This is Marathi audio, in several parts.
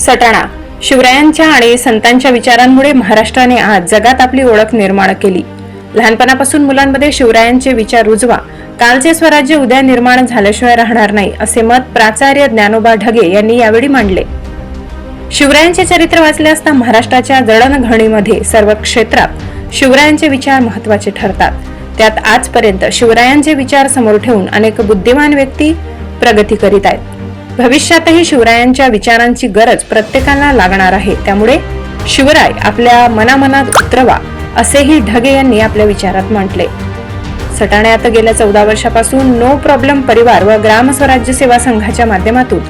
सटाणा. शिवरायांच्या आणि संतांच्या विचारांमुळे महाराष्ट्राने आज जगात आपली ओळख निर्माण केली. लहानपणापासून मुलांमध्ये शिवरायांचे विचार रुजवा. कालचे स्वराज्य उद्या निर्माण झाल्याशिवाय राहणार नाही असे मत प्राचार्य ज्ञानोबा ढगे यांनी यावेळी मांडले. शिवरायांचे चरित्र वाचले असता महाराष्ट्राच्या जडणघडणीमध्ये सर्व क्षेत्रात शिवरायांचे विचार महत्त्वाचे ठरतात. त्यात आजपर्यंत शिवरायांचे विचार समोर ठेवून अनेक बुद्धिमान व्यक्ती प्रगती करीत आहेत. भविष्यातही शिवरायांच्या विचारांची गरज प्रत्येकाला लागणार आहे. त्यामुळे शिवराय आपल्या मनामनात उतरवा असेही ढगे यांनी आपल्या विचारात म्हटले. सटाण्यात गेल्या चौदा वर्षापासून नो प्रॉब्लेम परिवार व ग्रामस्वराज्य सेवा संघाच्या माध्यमातून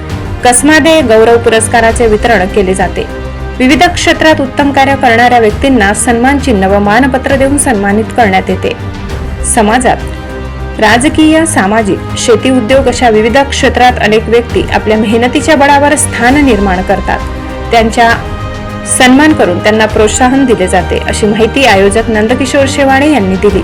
कसमादे गौरव पुरस्काराचे वितरण केले जाते. विविध क्षेत्रात उत्तम कार्य करणाऱ्या व्यक्तींना सन्मान चिन्ह व मानपत्र देऊन सन्मानित करण्यात येते. समाजात राजकीय सामाजिक शेती उद्योग अशा विविध क्षेत्रात अनेक व्यक्ती आपल्या मेहनतीच्या बळावर स्थान निर्माण करतात. त्यांच्या सन्मान करून त्यांना प्रोत्साहन दिले जाते अशी माहिती आयोजक नंदकिशोर शेवाळे यांनी दिली.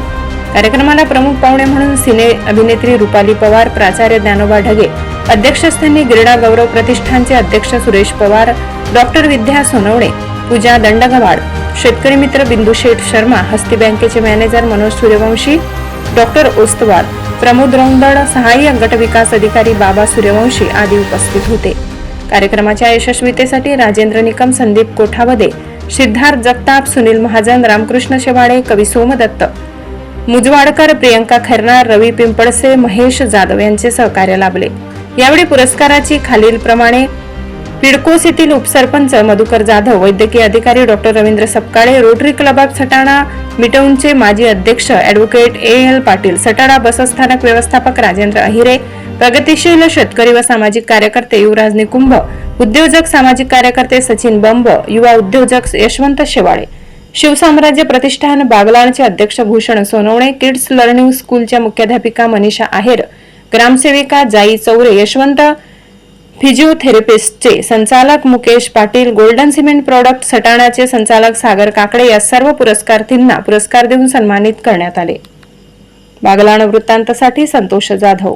कार्यक्रमाला प्रमुख पाहुणे म्हणून सिने अभिनेत्री रुपाली पवार प्राचार्य ज्ञानोबा ढगे अध्यक्षस्थानी क्रीडा गौरव प्रतिष्ठानचे अध्यक्ष सुरेश पवार डॉक्टर विद्या सोनवणे पूजा दंडगवाड शेतकरी मित्र बिंदू शेठ शर्मा हस्ती बँकेचे मॅनेजर मनोज सूर्यवंशी डॉक्टर ओस्तवार प्रमोद रौंदड सहाय्यक गटविकास अधिकारी बाबा सूर्यवंशी आदी उपस्थित होते. कार्यक्रमाच्या यशस्वीतेसाठी राजेंद्र निकम संदीप कोठावदे सिद्धार्थ जगताप सुनील महाजन रामकृष्ण शेवाळे कवी सोमदत्त मुजवाडकर प्रियंका खैरनार रवी पिंपळसे महेश जाधव यांचे सहकार्य लाभले. यावेळी पुरस्काराची खालीलप्रमाणे पिडकोस येथील उपसरपंच मधुकर जाधव वैद्यकीय अधिकारी doctor Ravindra Sapkale Rotary Club of Satana मिटवूनचे माजी अध्यक्ष advocate A. L. Patil Satana बसस्थानक व्यवस्थापक राजेंद्र अहिरे प्रगतिशील शेतकरी व सामाजिक कार्यकर्ते युवराज निकुंभ उद्योजक सामाजिक कार्यकर्ते सचिन बंब युवा उद्योजक यशवंत शेवाळे. शिवसाम्राज्य प्रतिष्ठान बागलाणचे अध्यक्ष भूषण सोनवणे किड्स लर्निंग स्कूलच्या मुख्याध्यापिका मनीषा आहेर ग्रामसेविका जाई चौरे यशवंत फिजिओथेरपिस्टचे संचालक Mukesh Patil Golden Cement Product सटाणाचे संचालक सागर काकडे या सर्व पुरस्कार्थींना पुरस्कार देऊन सन्मानित करण्यात आले. बागलाण वृत्तांतसाठी संतोष जाधव.